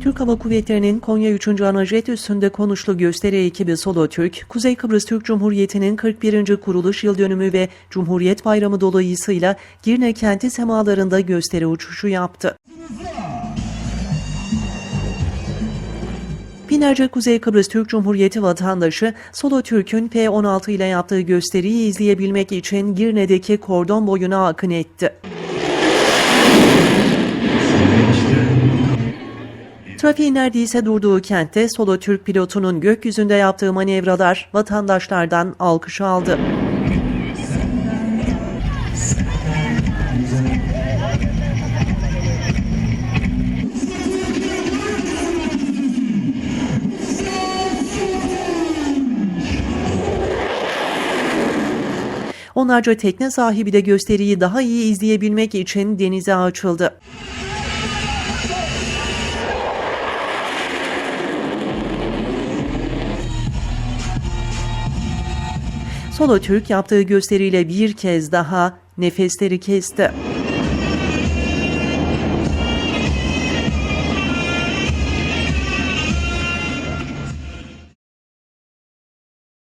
Türk Hava Kuvvetleri'nin Konya 3. Anajet üstünde konuşlu gösteri ekibi Solo Türk, Kuzey Kıbrıs Türk Cumhuriyeti'nin 41. kuruluş yıl dönümü ve Cumhuriyet Bayramı dolayısıyla Girne kenti semalarında gösteri uçuşu yaptı. Binlerce Kuzey Kıbrıs Türk Cumhuriyeti vatandaşı Solo Türk'ün P-16 ile yaptığı gösteriyi izleyebilmek için Girne'deki kordon boyuna akın etti. Trafiğin neredeyse durduğu kentte Solo Türk pilotunun gökyüzünde yaptığı manevralar vatandaşlardan alkış aldı. Onlarca tekne sahibi de gösteriyi daha iyi izleyebilmek için denize açıldı. Solo Türk yaptığı gösteriyle bir kez daha nefesleri kesti.